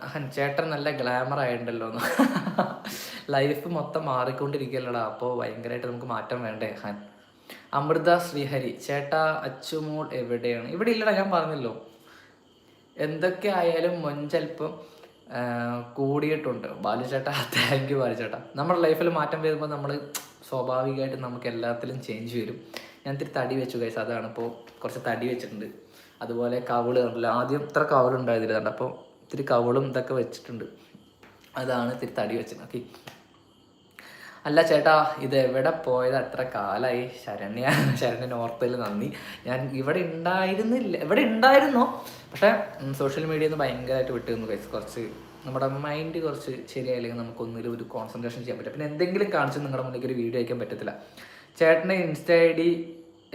അഹൻ ചേട്ടൻ നല്ല ഗ്ലാമർ ആയിട്ടുണ്ടല്ലോ. എന്ന് ലൈഫ് മൊത്തം മാറിക്കൊണ്ടിരിക്കുകയല്ലടാ. അപ്പോൾ ഭയങ്കരമായിട്ട് നമുക്ക് മാറ്റം വേണ്ടേ ഹൻ അമൃത ശ്രീഹരി. ചേട്ടാ അച്ചുമോൾ എവിടെയാണ്? ഇവിടെ ഇല്ലടാ ഞാൻ പറഞ്ഞല്ലോ. എന്തൊക്കെ ആയാലും മൊഞ്ചൽപ്പം കൂടിയിട്ടുണ്ട്. ബാലുചേട്ടാ താങ്ക് യു ബാലുചേട്ടാ. നമ്മുടെ ലൈഫിൽ മാറ്റം വരുമ്പോൾ നമ്മൾ സ്വാഭാവികമായിട്ട് നമുക്ക് എല്ലാത്തിലും ചേഞ്ച് വരും. ഞാൻ ഇത്തിരി തടി വെച്ചു കഴിച്ചു അതാണ് ഇപ്പോൾ കുറച്ച് തടി വെച്ചിട്ടുണ്ട്. അതുപോലെ കവിൾ ഉണ്ടല്ലോ ആദ്യം ഇത്ര കവിളുണ്ടായിരുന്നില്ല. അപ്പോൾ ഇത്തിരി കവിളും ഇതൊക്കെ വെച്ചിട്ടുണ്ട്. അതാണ് ഇത്തിരി തടി വെച്ചത്. ഓക്കെ അല്ല ചേട്ടാ ഇത് എവിടെ പോയത്? അത്ര കാലായി? ശരണ്യ ശരണ്യൻ ഓർത്തതിൽ നന്ദി. ഞാൻ ഇവിടെ ഉണ്ടായിരുന്നില്ല ഇവിടെ ഉണ്ടായിരുന്നു പക്ഷേ സോഷ്യൽ മീഡിയയിൽ നിന്ന് ഭയങ്കരമായിട്ട് വിട്ടു നിന്നു കഴിച്ചു കുറച്ച് നമ്മുടെ മൈൻഡ് കുറച്ച് ശരിയായില്ലെങ്കിൽ നമുക്ക് ഒന്നിലും ഒരു കോൺസെൻട്രേഷൻ ചെയ്യാൻ പറ്റും പിന്നെ എന്തെങ്കിലും കാണിച്ച് നിങ്ങളുടെ മുന്നിലേക്ക് ഒരു വീഡിയോ അയക്കാൻ പറ്റത്തില്ല. ചേട്ടന്റെ ഇൻസ്റ്റ ഐ ഡി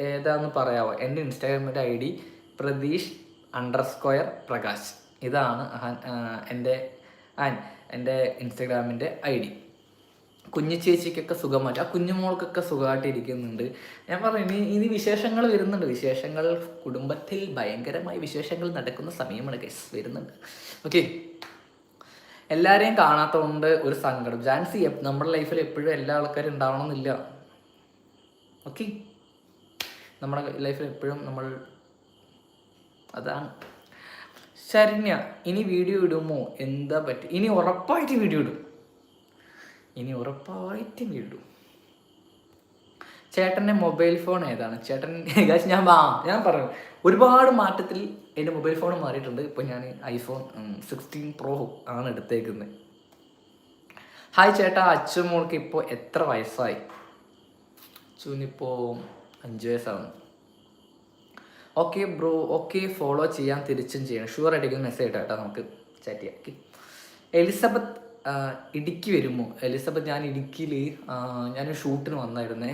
ഏതാന്ന് പറയാമോ എന്റെ ഇൻസ്റ്റാഗ്രാമിന്റെ I D Pratheesh under square Prakash. ഇതാണ് എന്റെ ആൻ എന്റെ ഇൻസ്റ്റാഗ്രാമിന്റെ ഐ ഡി. കുഞ്ഞു ചേച്ചിക്കൊക്കെ സുഖമായിട്ട് ആ കുഞ്ഞുമോൾക്കൊക്കെ സുഖമായിട്ട് ഇരിക്കുന്നുണ്ട് ഞാൻ പറഞ്ഞു ഇനി വിശേഷങ്ങൾ വരുന്നുണ്ട്. വിശേഷങ്ങൾ കുടുംബത്തിൽ ഭയങ്കരമായി വിശേഷങ്ങൾ നടക്കുന്ന സമയമാണ് കേസ് വരുന്നുണ്ട്. ഓക്കെ എല്ലാവരെയും കാണാത്തതുകൊണ്ട് ഒരു സങ്കടം. ജാൻസി നമ്മുടെ ലൈഫിൽ എപ്പോഴും എല്ലാ ആൾക്കാരും ഉണ്ടാവണമെന്നില്ല. ഓക്കെ നമ്മുടെ ലൈഫിൽ എപ്പോഴും നമ്മൾ അതാണ്. ശരണ്യ ഇനി വീഡിയോ ഇടുമോ? എന്താ പറ്റി? ഇനി ഉറപ്പായിട്ട് വീഡിയോ ഇടും. ഇനി ഉറപ്പായിട്ടും കിട്ടും ചേട്ടന്റെ മൊബൈൽ ഫോൺ ഏതാണ്? ചേട്ടൻ ഞാൻ വാ ഞാൻ പറഞ്ഞു ഒരുപാട് മാറ്റത്തിൽ എന്റെ മൊബൈൽ ഫോൺ മാറിയിട്ടുണ്ട്. ഇപ്പോൾ ഞാൻ ഐഫോൺ സിക്സ്റ്റീൻ പ്രോ ആണ് എടുത്തേക്കുന്നത്. ഹായ് ചേട്ടാ അച്ചുമോൾക്ക് ഇപ്പോൾ എത്ര വയസ്സായി? അച്ഛനിപ്പോൾ അഞ്ച് വയസ്സാണ് ഓക്കെ ബ്രോ ഓക്കെ ഫോളോ ചെയ്യാൻ തിരിച്ചും ചെയ്യണം ഷുവർ ആയിട്ടേക്കും മെസ്സേജ് ഇട്ടാ കേട്ടോ നമുക്ക് ചാറ്റ് ചെയ്യാം. എലിസബത്ത് ഇടുക്കി വരുമോ? എലിസബത്ത് ഞാൻ ഇടുക്കിയിൽ ഞാൻ ഷൂട്ടിന് വന്നായിരുന്നേ.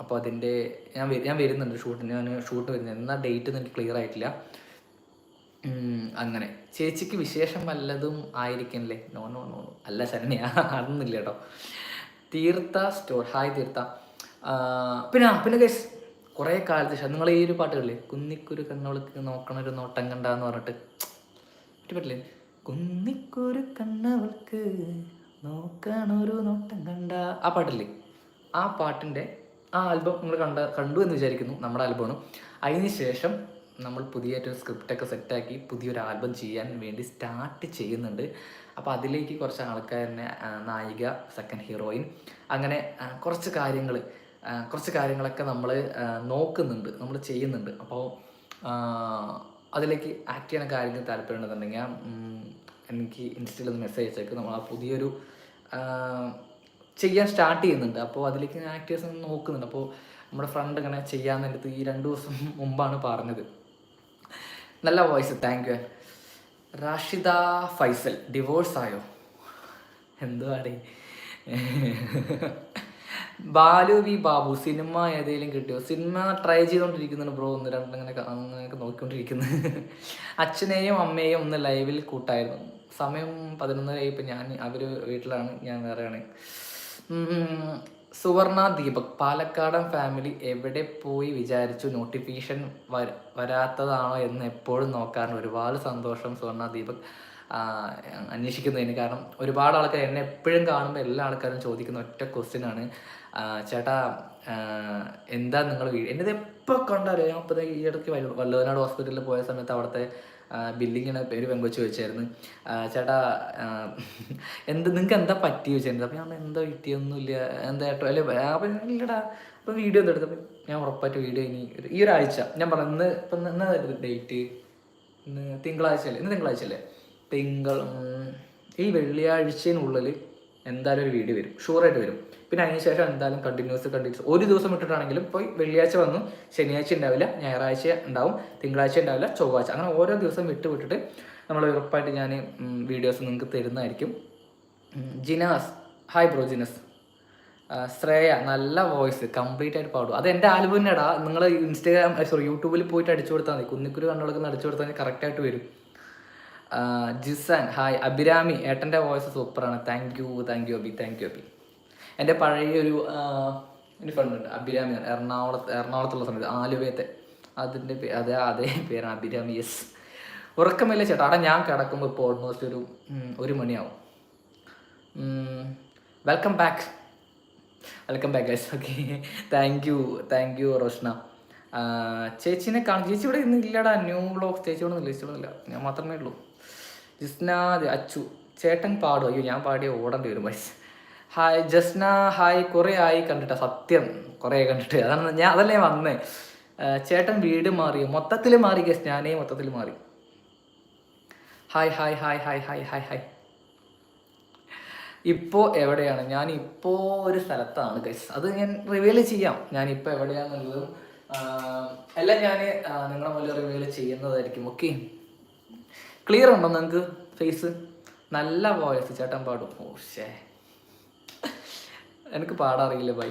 അപ്പോൾ അതിന്റെ ഞാൻ ഞാൻ വരുന്നുണ്ട് ഷൂട്ടിന്. ഞാൻ ഷൂട്ട് വരുന്നത് എന്നാൽ ഡേറ്റ് എനിക്ക് ക്ലിയർ ആയിട്ടില്ല. അങ്ങനെ. ചേച്ചിക്ക് വിശേഷം വല്ലതും ആയിരിക്കണല്ലേ? No no no. അല്ല ശരണ്യ അതൊന്നുമില്ല കേട്ടോ തീർത്ത സ്റ്റോർ ഹായ് തീർത്ത. പിന്നെ പിന്നെ ഗൈസ് കുറേ കാലത്ത് ശേഷം നിങ്ങൾ ഈ ഒരു പാട്ടുകളില്ലേ കുന്നിക്കുരു കണ്ണവൾക്ക് നോക്കണ ഒരു നോട്ടം കണ്ടാന്ന് പറഞ്ഞിട്ട്. പറ്റി പറ്റില്ലേ? കുന്നിക്കുരു കണ്ണവൾക്ക് നോക്കാനൊരു നോട്ടം കണ്ട ആ പാട്ടില്ലേ? ആ പാട്ടിന്റെ ആ ആൽബം നിങ്ങൾ കണ്ട കണ്ടു എന്ന് വിചാരിക്കുന്നു നമ്മുടെ ആൽബമാണ്. അതിന് ശേഷം നമ്മൾ പുതിയൊരു സ്ക്രിപ്റ്റൊക്കെ സെറ്റാക്കി പുതിയൊരു ആൽബം ചെയ്യാൻ വേണ്ടി സ്റ്റാർട്ട് ചെയ്യുന്നുണ്ട്. അപ്പോൾ അതിലേക്ക് കുറച്ച് ആൾക്കാരനെ നായിക സെക്കൻഡ് ഹീറോയിൻ അങ്ങനെ കുറച്ച് കാര്യങ്ങൾ കുറച്ച് കാര്യങ്ങളൊക്കെ നമ്മൾ നോക്കുന്നുണ്ട് നമ്മൾ ചെയ്യുന്നുണ്ട്. അപ്പോൾ അതിലേക്ക് ആക്ട് ചെയ്യുന്ന കാര്യങ്ങൾ താല്പര്യമുണ്ടെന്നുണ്ടെങ്കിൽ എനിക്ക് ഇൻസ്റ്റയിൽ ഒന്ന് മെസ്സേജ് അയച്ചേക്കും. നമ്മൾ ആ പുതിയൊരു ചെയ്യാൻ സ്റ്റാർട്ട് ചെയ്യുന്നുണ്ട്. അപ്പോൾ അതിലേക്ക് ഞാൻ ആക്ടേഴ്സ് നോക്കുന്നുണ്ട്. അപ്പോൾ നമ്മുടെ ഫ്രണ്ട് ഇങ്ങനെ ചെയ്യാൻ നേരത്ത് ഈ രണ്ട് ദിവസം മുമ്പാണ് പറഞ്ഞത്. നല്ല voice thank you Rashida Faisal divorce ആയോ? എന്തുവാടേ? ബാലു വി ബാബു സിനിമ ഏതെങ്കിലും കിട്ടിയോ? സിനിമ ട്രൈ ചെയ്തുകൊണ്ടിരിക്കുന്നുണ്ട് ബ്രോ ഒന്ന് രണ്ടിങ്ങനെ അങ്ങനെയൊക്കെ നോക്കിക്കൊണ്ടിരിക്കുന്നു. അച്ഛനെയും അമ്മയെയും ഒന്ന് ലൈവിൽ കൂട്ടായിരുന്നു. സമയം പതിനൊന്നര ഇപ്പം ഞാൻ അവർ വീട്ടിലാണ് ഞാൻ വേറെയാണ്. സുവർണ ദീപക് പാലക്കാടൻ ഫാമിലി എവിടെ പോയി വിചാരിച്ചു നോട്ടിഫിക്കേഷൻ വരാത്തതാണോ എന്ന് എപ്പോഴും നോക്കാറുണ്ട്. ഒരുപാട് സന്തോഷം സുവർണ ദീപക്. അന്വേഷിക്കുന്നതിന്. കാരണം ഒരുപാട് ആൾക്കാർ എന്നെ എപ്പോഴും കാണുമ്പോൾ എല്ലാ ആൾക്കാരും ചോദിക്കുന്ന ഒറ്റ ക്വസ്റ്റ്യൻ ആണ്. ചേട്ടാ എന്താ നിങ്ങൾ വീട് എന്റെ എപ്പോൾ കണ്ടാലും ഞാൻ അപ്പോൾ ഈ ഇടയ്ക്ക് വല്ലവനാട് ഹോസ്പിറ്റലിൽ പോയ സമയത്ത് അവിടുത്തെ ബില്ലിങ്ങിനെ പേര് പെങ്കൊച്ച് ചോദിച്ചായിരുന്നു ആ, ചേട്ടാ എന്ത് നിങ്ങൾക്ക് എന്താ പറ്റി വെച്ചിരുന്നത് അപ്പോൾ ഞാൻ എന്താ പറ്റിയൊന്നുമില്ല എന്താ ഏട്ടോ അല്ലേ അപ്പം ഇല്ലടാ. അപ്പം വീഡിയോ ഒന്നും എടുത്തപ്പോൾ ഞാൻ ഉറപ്പായിട്ട് വീഡിയോ ഇനി ഈ ഒരാഴ്ച. ഞാൻ പറഞ്ഞു ഇന്ന് ഇപ്പം ഇന്ന് ഡേറ്റ് ഇന്ന് തിങ്കളാഴ്ച അല്ലേ? ഇന്ന് തിങ്കളാഴ്ച അല്ലേ? തിങ്കൾ ഈ വെള്ളിയാഴ്ചയിനുള്ളിൽ എന്തായാലും ഒരു വീഡിയോ വരും. ഷുവറായിട്ട് വരും. പിന്നെ അതിന് ശേഷം എന്തായാലും കണ്ടിന്യൂസ് കണ്ടിന്യൂസ് ഒരു ദിവസം ഇട്ടിട്ടാണെങ്കിലും പോയി വെള്ളിയാഴ്ച വന്നു ശനിയാഴ്ച ഉണ്ടാവില്ല ഞായറാഴ്ച ഉണ്ടാവും തിങ്കളാഴ്ച ഉണ്ടാവില്ല ചൊവ്വാഴ്ച. അങ്ങനെ ഓരോ ദിവസം വിട്ട് വിട്ടിട്ട് നമ്മൾ ഉറപ്പായിട്ട് ഞാൻ വീഡിയോസ് നിങ്ങൾക്ക് തരുന്നതായിരിക്കും. Jinas. Hi bro Jinas. Shreya നല്ല വോയിസ് കംപ്ലീറ്റ് ആയിട്ട് പാടും. അത് എന്റെ ആൽബം തന്നെടാ നിങ്ങൾ ഇൻസ്റ്റാഗ്രാം സോറി യൂട്യൂബിൽ പോയിട്ട് അടിച്ചു കൊടുത്താൽ മതി. കുന്നിക്കുരു കണ്ണുകളൊക്കെ അടിച്ചു കൊടുത്താൽ കറക്റ്റായിട്ട് വരും. ജിസാൻ. ഹായ് അഭിരാമി. ഏട്ടന്റെ വോയിസ് സൂപ്പറാണ്. Thank you thank you Abi thank you Abi എന്റെ പഴയ ഒരു ആ, ഒരു ഫ്രണ്ട് ഉണ്ട്. അഭിരാമി എറണാകുളത്ത് എറണാകുളത്തുള്ള സമയത്ത്. ആലുവയത്തെ. അതിന്റെ അതേ അതേ പേരാണ്. അഭിരാമി യെസ് ഉറക്കമില്ല ചേട്ടാ. അവിടെ ഞാൻ കിടക്കുമ്പോൾ ഇപ്പോൾ ഓൾമോസ്റ്റ് ഒരു ഒരു മണിയാവും. Welcome back welcome back guys okay thank you thank you Roshna ചേച്ചിനെ കാണും ചേച്ചി ഇവിടെ ഇന്ന് ഇല്ലടാ. ന്യൂ ബ്ലോഗ് ചേച്ചി ഇവിടെ ഒന്നുമില്ല ചേച്ചി ഇവിടെ ഒന്നുമില്ല ഞാൻ മാത്രമേ ഉള്ളൂ. ജിസ്ന അച്ചു ചേട്ടൻ പാടും. അയ്യോ ഞാൻ പാടിയ ഓടേണ്ടി വരും. പക്ഷേ ഹായ് ജസ്ന ഹായ് കുറേ ആയി കണ്ടിട്ട. സത്യം കുറേ കണ്ടിട്ട്. അതാണ് ഞാൻ അതല്ലേ വന്നേ. ചേട്ടൻ വീട് മാറി. മൊത്തത്തിൽ മാറി ഗസ് ഞാനേ മൊത്തത്തിൽ മാറി. Hi hi hi hi hi hi hi. ഇപ്പോൾ എവിടെയാണ്? ഞാൻ ഇപ്പോൾ ഒരു സ്ഥലത്താണ് ഗസ്. അത് ഞാൻ റിവീൽ ചെയ്യാം. ഞാൻ ഇപ്പോൾ എവിടെയാണെന്നുള്ളതും എല്ലാം ഞാൻ നിങ്ങളെ മുന്നിൽ റിവീൽ ചെയ്യുന്നതായിരിക്കും. ഓക്കെ ക്ലിയർ ഉണ്ടോ നിങ്ങൾക്ക് ഫേസ് നല്ല വോയിസ് ചേട്ടൻ പാടും. ഓ ഷേ എനിക്ക് പാടാറിയില്ല ബൈ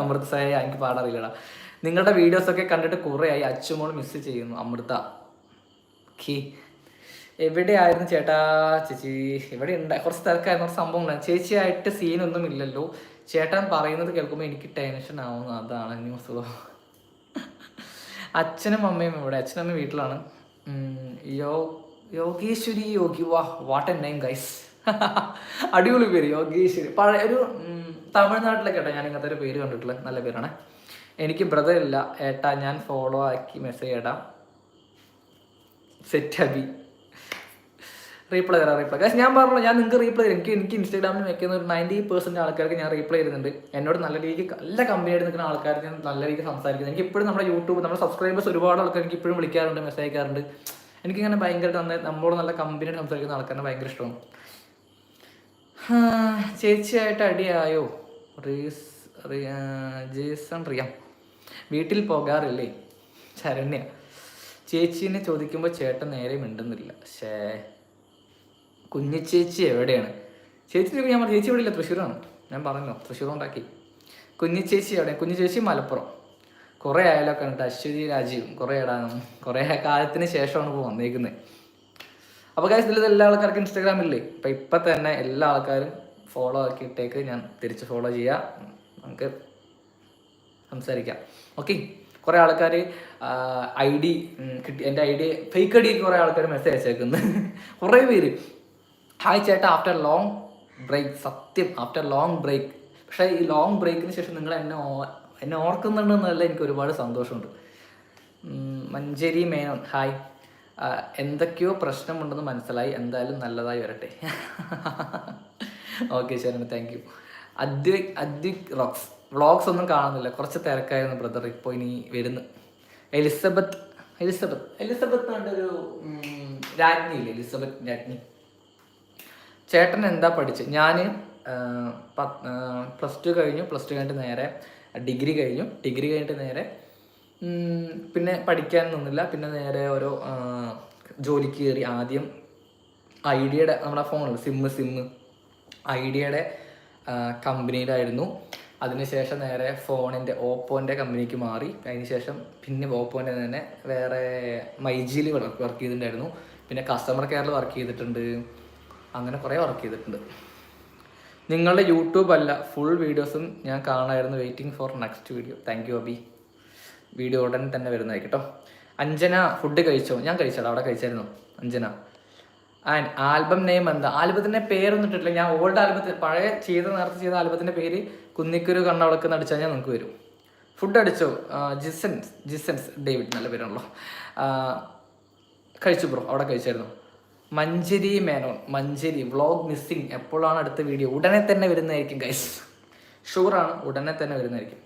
അമൃത് സായ എനിക്ക് പാടാറില്ലടാ നിങ്ങളുടെ വീഡിയോസൊക്കെ കണ്ടിട്ട് കുറേയായി. ആയി അച്ചുമോൾ മിസ് ചെയ്യുന്നു അമൃത. ഓക്കെ എവിടെയായിരുന്നു ചേട്ടാ ചേച്ചി? എവിടെ ഉണ്ട് കുറച്ച് തിരക്കായിരുന്നു കുറച്ച് സംഭവം ഉണ്ടായിരുന്നു ചേച്ചിയായിട്ട് സീനൊന്നും ഇല്ലല്ലോ. ചേട്ടൻ പറയുന്നത് കേൾക്കുമ്പോൾ എനിക്ക് ടെൻഷൻ ആവുന്നു. അതാണ് ന്യൂസ് അച്ഛനും അമ്മയും ഇവിടെ. അച്ഛനും അമ്മയും വീട്ടിലാണ്. യോ യോഗേശ്വരി യോഗി വാ വാട്ട് എ നെയിം ഗൈസ് അടിപൊളി പേര് യോഗേശ്വരി. പഴയ ഒരു തമിഴ്നാട്ടിലെ തമിഴ്നാട്ടിലൊക്കെ കേട്ടോ ഞാൻ ഇങ്ങനത്തെ ഒരു പേര് കണ്ടിട്ടുള്ളത് നല്ല പേരാണ്. എനിക്ക് ബ്രദർ ഇല്ല. ഏട്ടാ ഞാൻ ഫോളോ ആക്കി മെസ്സേജ് ഇടാം. സെറ്റ് അബി. റീപ്ലൈ തരാം റീപ്ലൈ കാശ് ഞാൻ പറഞ്ഞു ഞാൻ നിങ്ങൾക്ക് റീപ്ലൈ തരും. എനിക്ക് എനിക്ക് ഇൻസ്റ്റാഗ്രാമിൽ വെക്കുന്ന ഒരു നയന്റി പെർസെന്റ് ആൾക്കാർക്ക് ഞാൻ റീപ്ലൈ ചെയ്യുന്നുണ്ട് എന്നോട് നല്ല രീതിക്ക് നല്ല കമ്പനിയായിട്ട് നിൽക്കുന്ന ആൾക്കാർക്ക് ഞാൻ നല്ല രീതിക്ക് സംസാരിക്കുന്നത് എനിക്ക് ഇപ്പോഴും നമ്മുടെ യൂട്യൂബ് നമ്മുടെ സബ്സ്ക്രൈബേഴ്സ് ഒരുപാട് ആൾക്കാർ എനിക്ക് ഇപ്പോഴും വിളിക്കാറുണ്ട് മെസ്സേജ് അയക്കാറുണ്ട്. എനിക്കിങ്ങനെ ഭയങ്കര നന്നായി നമ്മളോട് നല്ല കമ്പനിയായിട്ട് സംസാരിക്കുന്ന ആൾക്കാരെ ഭയങ്കര ഇഷ്ടമാണ്. ചേച്ചിയായിട്ട് അടിയായോ? റീസ് ജേസൺ റിയാം. വീട്ടിൽ പോകാറില്ലേ? ശരണ്യ. ചേച്ചീനെ ചോദിക്കുമ്പോൾ ചേട്ടൻ നേരെ മിണ്ടുന്നില്ല. ഷേ കുഞ്ഞു ചേച്ചി എവിടെയാണ്? ചേച്ചി ഞാൻ പറഞ്ഞു ചേച്ചി ഇവിടെ ഇല്ല തൃശ്ശൂരാണ്. ഞാൻ പറഞ്ഞല്ലോ തൃശ്ശൂർ ഉണ്ടാക്കി കുഞ്ഞു ചേച്ചി എവിടെ? കുഞ്ഞു ചേച്ചി മലപ്പുറം. കുറേ ആയാലോ കണ്ടിട്ട് അശ്വതി രാജീവ് കുറേ ഇടാനും കുറേ കാലത്തിന് ശേഷമാണ് ഇപ്പോൾ വന്നേക്കുന്നത് അപ്പോൾ കാശ് ഇതിൽ എല്ലാ ആൾക്കാർക്കും ഇൻസ്റ്റാഗ്രാമില്ലേ അപ്പം ഇപ്പം തന്നെ എല്ലാ ആൾക്കാരും ഫോളോ ആക്കിയിട്ടേക്ക് ഞാൻ തിരിച്ച് ഫോളോ ചെയ്യാം. നമുക്ക് സംസാരിക്കാം. ഓക്കെ കുറേ ആൾക്കാർ ഐ ഡി കിട്ടി എന്റെ ഐ ഡി ഫേക്ക് ഐ ഡിക്ക് കുറേ ആൾക്കാർ മെസ്സേജ് അയച്ചേക്കുന്നു. കുറേ പേര്. ഹായ് ചേട്ടാ ആഫ്റ്റർ ലോങ് ബ്രേക്ക് സത്യം ആഫ്റ്റർ ലോങ് ബ്രേക്ക് പക്ഷേ ഈ ലോങ് ബ്രേക്കിന് ശേഷം നിങ്ങൾ എന്നെ എന്നെ ഓർക്കുന്നുണ്ടെന്നല്ല എനിക്ക് ഒരുപാട് സന്തോഷമുണ്ട്. മഞ്ചേരി മേനോൻ ഹായ് എന്തൊക്കെയോ പ്രശ്നമുണ്ടെന്ന് മനസ്സിലായി. എന്തായാലും നല്ലതായി വരട്ടെ. ഓക്കെ ശരി thank you Advik Advik rocks vlogs ഒന്നും കാണുന്നില്ല. കുറച്ച് തിരക്കായിരുന്നു ബ്രദർ ഇപ്പോൾ ഇനി വരുന്നു. Elizabeth Elizabeth. എലിസബത്ത് എന്നൊരു രാജ്ഞിയില്ലേ എലിസബത്ത് രാജ്ഞി. ചേട്ടൻ എന്താ പഠിച്ചത് ഞാൻ പ്ലസ് ടു കഴിഞ്ഞു. പ്ലസ് ടു കഴിഞ്ഞിട്ട് നേരെ ഡിഗ്രി കഴിഞ്ഞു. ഡിഗ്രി കഴിഞ്ഞിട്ട് നേരെ പിന്നെ പഠിക്കാൻ നിന്നില്ല. പിന്നെ നേരെ ഓരോ ജോലിക്ക് കയറി ആദ്യം ഐഡിയയുടെ നമ്മുടെ ഫോണിൽ സിമ്മ് സിമ്മ് ഐഡിയയുടെ കമ്പനിയിലായിരുന്നു. അതിനുശേഷം നേരെ ഫോണിന്റെ ഓപ്പോന്റെ കമ്പനിക്ക് മാറി. അതിനുശേഷം പിന്നെ ഓപ്പോന്റെ തന്നെ വേറെ മൈജിയിൽ വർക്ക് വർക്ക് ചെയ്തിട്ടുണ്ടായിരുന്നു. പിന്നെ കസ്റ്റമർ കെയറിൽ വർക്ക് ചെയ്തിട്ടുണ്ട്. അങ്ങനെ കുറേ വർക്ക് ചെയ്തിട്ടുണ്ട്. നിങ്ങളുടെ യൂട്യൂബ് അല്ല ഫുൾ വീഡിയോസും ഞാൻ കാണായിരുന്നു waiting for next video thank you Abi. Video ഉടൻ തന്നെ വരുന്നതായിരിക്കും കേട്ടോ. അഞ്ജന ഫുഡ് കഴിച്ചോ? ഞാൻ കഴിച്ചോടാ അവിടെ കഴിച്ചായിരുന്നു അഞ്ജന. ആൻഡ് ആൽബം നെയിം എന്താ? ആൽബത്തിന്റെ പേരൊന്നും ഇട്ടിട്ടില്ല. ഞാൻ ഓൾഡ് ആൽബത്തിൽ പഴയ ചെയ്ത നേരത്തെ ചെയ്ത ആൽബത്തിന്റെ പേര് കുന്നിക്കുരു കണ്ണവളക്ക് അടിച്ചാൽ ഞാൻ നിങ്ങൾക്ക് വരും ഫുഡ് അടിച്ചോ? ജിസൻസ് ജിസൻസ് ഡേവിഡ് നല്ല ആ, കഴിച്ചു ബ്രോ അവിടെ കഴിച്ചായിരുന്നു. മഞ്ചരി മേനോൻ മഞ്ചരി വ്ളോഗ് മിസ്സിങ് എപ്പോഴാണ് അടുത്ത വീഡിയോ ഉടനെ തന്നെ വരുന്നതായിരിക്കും ഗൈസ് ഷുവറാണ് ഉടനെ തന്നെ വരുന്നതായിരിക്കും.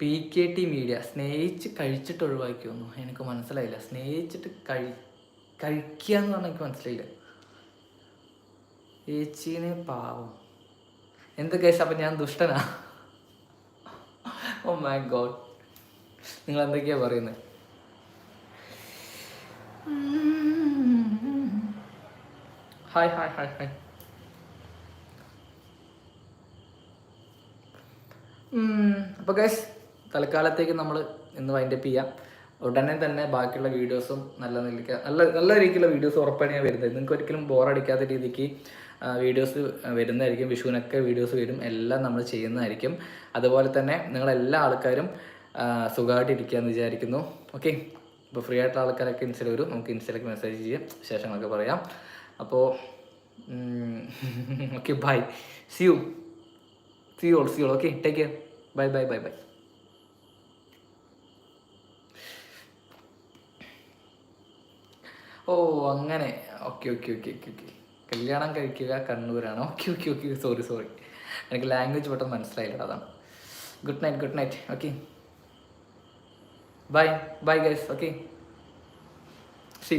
പി കെ ടി മീഡിയ സ്നേഹിച്ച് കഴിച്ചിട്ട് ഒഴിവാക്കിയൊന്നു എനിക്ക് മനസ്സിലായില്ല. സ്നേഹിച്ചിട്ട് കഴി കഴിക്കുക എന്ന് പറഞ്ഞാൽ എനിക്ക് മനസ്സിലായില്ല. ചേച്ചീനെ പാവം. എന്ത് കേസ് അപ്പം ഞാൻ ദുഷ്ടനാ? ഓ മൈ ഗോഡ് നിങ്ങൾ എന്തൊക്കെയാണ് പറയുന്നത് ഹായ് ഹായ് ഹായ് ഹായ് അപ്പോൾ ഗൈസ് തൽക്കാലത്തേക്ക് നമ്മൾ ഇന്ന് വൈൻഡപ്പ് ചെയ്യാം. ഉടനെ തന്നെ ബാക്കിയുള്ള വീഡിയോസും നല്ല നിലയ്ക്ക് നല്ല നല്ല രീതിയിലുള്ള വീഡിയോസ് ഉറപ്പാണ് ഞാൻ വരുന്നത്. നിങ്ങൾക്ക് ഒരിക്കലും ബോറടിക്കാത്ത രീതിക്ക് വീഡിയോസ് വരുന്നതായിരിക്കും വിഷുവിനൊക്കെ വീഡിയോസ് വരും എല്ലാം നമ്മൾ ചെയ്യുന്നതായിരിക്കും. അതുപോലെ തന്നെ നിങ്ങളെല്ലാ ആൾക്കാരും സുഖമായിട്ട് ഇരിക്കുക വിചാരിക്കുന്നു. ഓക്കെ ഇപ്പോൾ ഫ്രീ ആയിട്ടുള്ള ആൾക്കാരൊക്കെ ഇൻസ്റ്റയിൽ വരും. നമുക്ക് ഇൻസ്റ്റയിലേക്ക് മെസ്സേജ് ചെയ്യാം വിശേഷങ്ങളൊക്കെ പറയാം. അപ്പോൾ okay bye see you see you all see all okay take care bye bye bye bye ഓ അങ്ങനെ. Okay okay okay okay okay കല്യാണം കഴിക്കുക കണ്ണൂരാണ്. Okay okay okay sorry sorry എനിക്ക് ലാംഗ്വേജ് പെട്ടെന്ന് മനസ്സിലായില്ല അതാണ്. Good night good night okay bye bye guys okay see